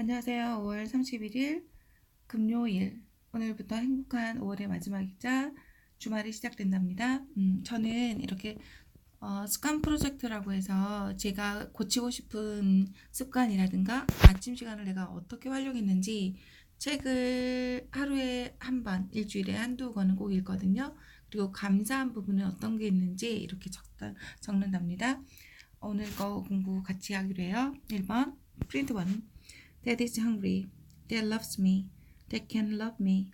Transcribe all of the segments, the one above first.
안녕하세요. 5월 31일 금요일. 오늘부터 행복한 5월의 마지막이자 주말이 시작된답니다. 음, 저는 이렇게 어, 습관 프로젝트라고 해서 제가 고치고 싶은 습관이라든가 아침 시간을 내가 어떻게 활용했는지 책을 하루에 한 번, 일주일에 한두 권은 꼭 읽거든요. 그리고 감사한 부분은 어떤 게 있는지 이렇게 적다, 적는답니다. 오늘 거 공부 같이 하기로 해요. 1번, 프린트 1. That is hungry. That loves me. That can love me.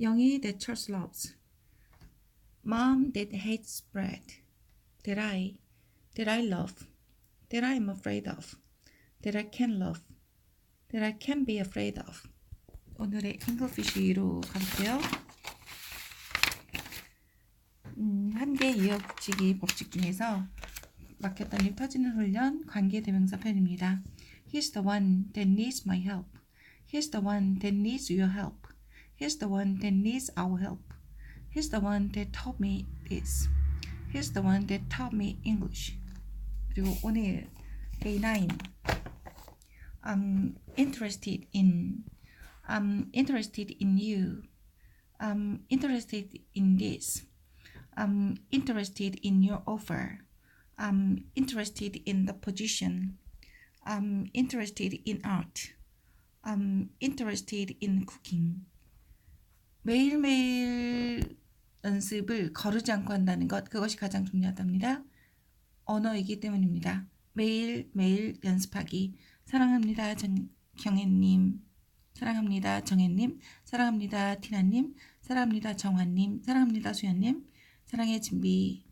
영희 that Charles loves. Mom that hates bread. That I, that I love. That I am afraid of. That I can love. That I can be afraid of. 오늘의 잉글피쉬로 가볼게요. 음, 한개 이어붙이기 법칙 중에서 막혔던 입 터지는 훈련 관계대명사 편입니다. He's the one that needs my help. He's the one that needs your help. He's the one that needs our help. He's the one that taught me this. He's the one that taught me English. 그리고 오늘 day 9. I'm interested in I'm interested in you. I'm interested in this. I'm interested in your offer. I'm interested in the position. I'm interested in art. I'm interested in cooking. 매일매일 연습을 거르지 않고 한다는 것, 그것이 가장 중요하답니다. 언어이기 때문입니다. 매일매일 연습하기. 사랑합니다, 정, 경혜님. 사랑합니다, 정혜님. 사랑합니다, 티나님. 사랑합니다, 정환님. 사랑합니다, 수연님. 사랑의 진비.